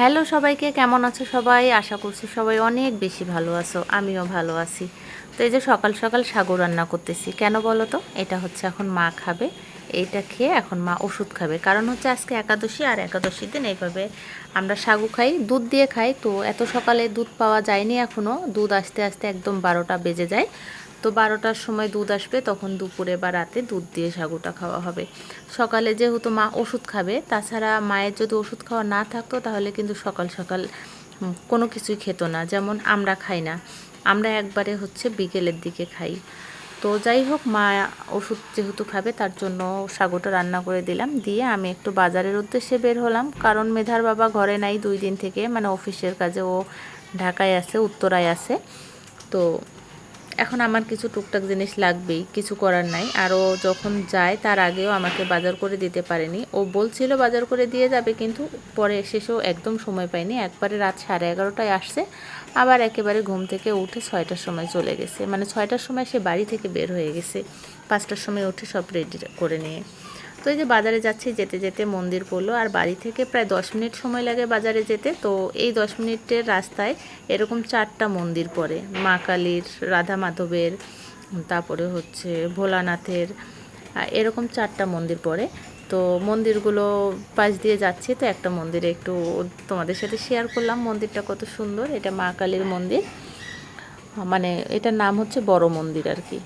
Hello সবাইকে, কেমন আছো সবাই? আশা করছি সবাই অনেক বেশি ভালো আছো, আমিও ভালো আছি। তো এই যে সকাল সকাল সাগু রান্না করতেছি, কেন বলো তো? এটা হচ্ছে এখন মা খাবে, এইটা খেয়ে এখন মা ওষুধ খাবে। কারণ হচ্ছে আজকে একাদশী, আর একাদশী দিন এইভাবে আমরা সাগু খাই, দুধ দিয়ে খাই। তো এত সকালে দুধ পাওয়া যায়নি এখনও দুধ আসতে আসতে একদম বারোটা বেজে যায়। তো বারোটার সময় দুধ আসবে, তখন দুপুরে বা রাতে দুধ দিয়ে সাগুটা খাওয়া হবে। সকালে যেহেতু মা ওষুধ খাবে, তাছাড়া মায়ের যদি ওষুধ খাওয়া না থাকতো, তাহলে কিন্তু সকাল সকাল কোনো কিছুই খেত না। যেমন আমরা খাই না। আমরা একবারে হচ্ছে বিকেলের দিকে খাই। তো যাই হোক, মা ওষুধ যেহেতু খাবে, তার জন্য সাগুটা রান্না করে দিলাম। দিয়ে আমি একটু বাজারের উদ্দেশ্যে বের হলাম। কারণ মেধার বাবা ঘরে নাই দুই দিন থেকে মানে অফিসের কাজে ও ঢাকায় আছে, উত্তরায় আছে। তো এখন আমার কিছু টুকটাক জিনিস লাগবেই, কিছু করার নাই। আরও যখন যায়, তার আগেও আমাকে বাজার করে দিতে পারেনি। ও বলছিল বাজার করে দিয়ে যাবে, কিন্তু পরে শেষেও একদম সময় পায়নি। একবারে রাত সাড়ে এগারোটায় আসছে। আবার একেবারে ঘুম থেকে উঠে ছয়টার সময় চলে গেছে। মানে ছয়টার সময় সে বাড়ি থেকে বের হয়ে গেছে। পাঁচটার সময় উঠে সব রেডি করে নিয়ে। এই যে বাজারে যাচ্ছি, যেতে যেতে মন্দির পড়ল। আর বাড়ি থেকে প্রায় দশ মিনিট সময় লাগে বাজারে যেতে। তো এই দশ মিনিটের রাস্তায় এরকম চারটা মন্দির পড়ে। মা কালীর, রাধা মাধবের, তারপরে হচ্ছে ভোলানাথের এরকম চারটা মন্দির পড়ে। তো মন্দিরগুলো পাশ দিয়ে যাচ্ছি, তো একটা মন্দিরে একটু তোমাদের সাথে শেয়ার করলাম মন্দিরটা কত সুন্দর। এটা মা কালীর মন্দির। মানে এটার নাম হচ্ছে বড় মন্দির আর কি।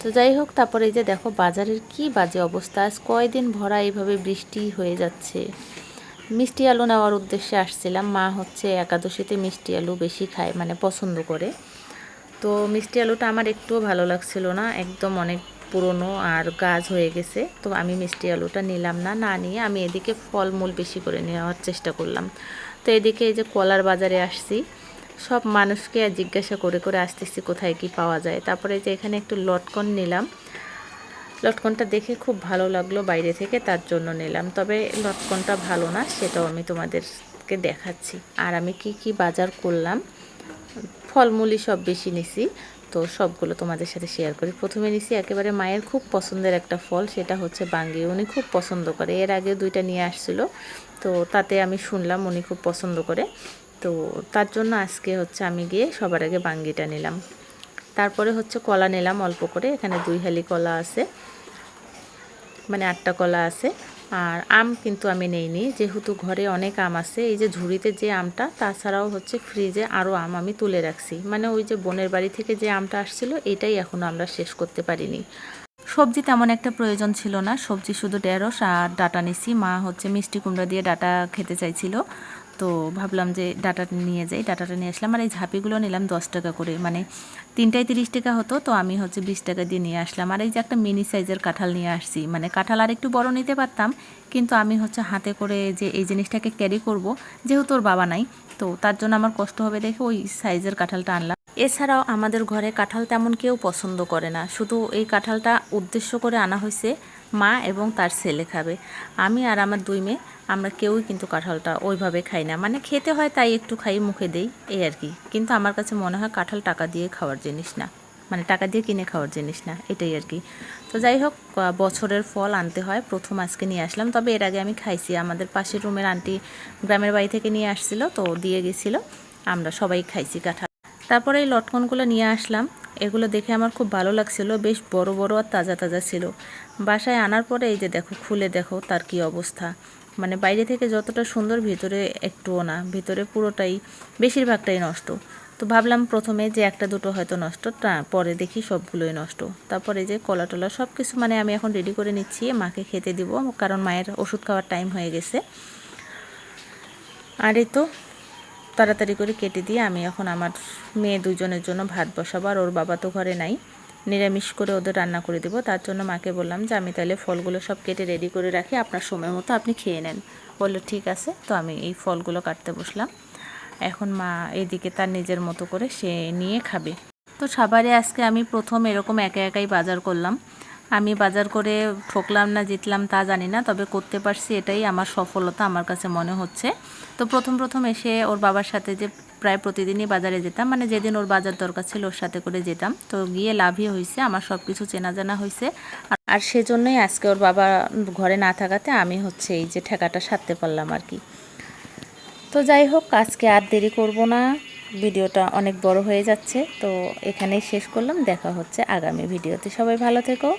তো যাই হোক, তারপরে এই যে দেখো বাজারের কি বাজে অবস্থা। আজ কয়দিন ভরা এইভাবে বৃষ্টি হয়ে যাচ্ছে। মিষ্টি আলু নেওয়ার উদ্দেশ্যে আসছিলাম। মা হচ্ছে একাদশীতে মিষ্টি আলু বেশি খায় মানে পছন্দ করে। তো মিষ্টি আলুটা আমার একটুও ভালো লাগছিল না, একদম অনেক পুরনো আর গাছ হয়ে গেছে। তো আমি মিষ্টি আলুটা নিলাম না না নিয়ে আমি এদিকে ফলমূল বেশি করে নেওয়ার চেষ্টা করলাম। তো এদিকে এই যে কলার বাজারে আসছি। সব মানুষকে জিজ্ঞাসা করে করে আসতেছি কোথায় কি পাওয়া যায়। তারপরে যে এখানে একটু লটকন নিলাম। লটকনটা দেখে খুব ভালো লাগল বাইরে থেকে, তার জন্য নিলাম। তবে লটকনটা ভালো না, সেটাও আমি তোমাদেরকে দেখাচ্ছি। আর আমি কি কি বাজার করলাম? ফলমূলই সব বেশি নিছি, তো সবগুলো তোমাদের সাথে শেয়ার করি। প্রথমে নিছি একেবারে মায়ের খুব পছন্দের একটা ফল, সেটা হচ্ছে বাঙ্গি। উনি খুব পছন্দ করে, এর আগে দুইটা নিয়ে আসছিল, তো তাতে আমি শুনলাম উনি খুব পছন্দ করে। তো তার জন্য আজকে হচ্ছে আমি গিয়ে সবার আগে বাঙ্গিটা নিলাম। তারপরে হচ্ছে কলা নিলাম অল্প করে, এখানে দুই হালি কলা আছে মানে আটটা কলা আছে, আর আম কিন্তু আমি নেইনি, যেহেতু ঘরে অনেক আম আছে, এই যে ঝুড়িতে যে আমটা, তাছাড়াও হচ্ছে ফ্রিজে আরও আম আমি তুলে রাখছি। মানে ওই যে বোনের বাড়ি থেকে যে আমটা আসছিল, এটাই এখনও আমরা শেষ করতে পারিনি। সবজি তেমন একটা প্রয়োজন ছিল না, সবজি শুধু ঢেঁড়স আর ডাটা নিছি। মা হচ্ছে মিষ্টি কুমড়া দিয়ে ডাটা খেতে চাইছিল। তো ভাবলাম যে ডাটাটা নিয়ে যাই। ডাটাটা নিয়ে আসলাম। আর এই ঝাঁপিগুলো নিলাম দশ টাকা করে। মানে তিনটায় তিরিশ টাকা হতো, তো আমি হচ্ছে বিশ টাকা দিয়ে নিয়ে আসলাম। আর এই যে একটা মিনি সাইজের কাঁঠাল নিয়ে আসছি। মানে কাঁঠাল আর একটু বড় নিতে পারতাম, কিন্তু আমি হচ্ছে হাতে করে যে এই জিনিসটাকে ক্যারি করব, যেহেতু ওর বাবা নাই, তো তার জন্য আমার কষ্ট হবে দেখে ওই সাইজের কাঁঠালটা আনলাম। এছাড়াও আমাদের ঘরে কাঁঠাল তেমন কেউ পছন্দ করে না। শুধু এই কাঁঠালটা উদ্দেশ্য করে আনা হয়েছে মা এবং তার ছেলে খাবে। আমি আর আমার দুই মেয়ে, আমরা কেউই কিন্তু কাঁঠালটা ওইভাবে খাই না। মানে খেতে হয় তাই একটু খাই, মুখে দেই, এই আর কি। কিন্তু আমার কাছে মনে হয় কাঁঠাল টাকা দিয়ে খাওয়ার জিনিস না। মানে টাকা দিয়ে কিনে খাওয়ার জিনিস না, এটাই আর কি। তো যাই হোক বছরের ফল আনতে হয়, প্রথম আজকে নিয়ে আসলাম। তবে এর আগে আমি খাইছি। আমাদের পাশের রুমের আন্টি গ্রামের বাড়ি থেকে নিয়ে আসছিল, তো দিয়ে গেছিল। আমরা সবাই খাইছি কাঁঠাল। তারপরে এই লটকনগুলো নিয়ে আসলাম। এগুলো দেখে আমার খুব ভালো লাগছিল, বেশ বড় বড় আর তাজা তাজা ছিল। বাসায় আনার পরে এই যে দেখো, খুলে দেখো, তার কি অবস্থা। মানে বাইরে থেকে যতটা সুন্দর, ভিতরে একটুও না, ভিতরে পুরোটাই, বেশিরভাগটাই নষ্ট। তো ভাবলাম প্রথমে যে একটা দুটো হয়তো নষ্ট পরে দেখি সবগুলোই নষ্ট। তারপরে যে কলা টলা সব কিছু মানে আমি এখন রেডি করে নিচ্ছি, মাকে খেতে দিব, কারণ মায়ের ওষুধ খাওয়ার টাইম হয়ে গেছে। আর এই তো তাড়াতাড়ি করে কেটে দিয়ে আমি এখন আমার মেয়ে দুজনের জন্য ভাত বসাবো আর ওর বাবা তো ঘরে নাই। নিরামিষ করে ওদের রান্না করে দেবো। তার জন্য মাকে বললাম যে আমি তাহলে ফলগুলো সব কেটে রেডি করে রাখি, আপনার সময় মতো আপনি খেয়ে নেন। বলল, ঠিক আছে। তো আমি এই ফলগুলো কাটতে বসলাম। এখন মা এদিকে তার নিজের মতো করে সে নিয়ে খাবে। তো সবারই আজকে আমি প্রথম এরকম একা একাই বাজার করলাম। আমি বাজার করে ঠকলাম না, জিতলাম তা জানি না, তবে করতে পারছি এটাই আমার সফলতা, আমার কাছে মনে হচ্ছে। তো প্রথম প্রথম এসে ওর বাবার সাথে যে প্রায় প্রতিদিনই বাজারে যেতাম মানে যেদিন ওর বাজার দরকার ছিল ওর সাথে করে যেতাম। তো গিয়ে লাভই হয়েছে, আমার সব কিছু চেনা জানা হয়েছে। আর- সেজন্যই আজকে ওর বাবা ঘরে না থাকাতে আমি হচ্ছে এই যে ঠেকাটা সারতে পারলাম আর কি। তো যাই হোক, আজকে আর দেরি করব না, ভিডিওটা অনেক বড় হয়ে যাচ্ছে। তো এখানেই শেষ করলাম, দেখা হচ্ছে আগামী ভিডিওতে। সবাই ভালো থেকো।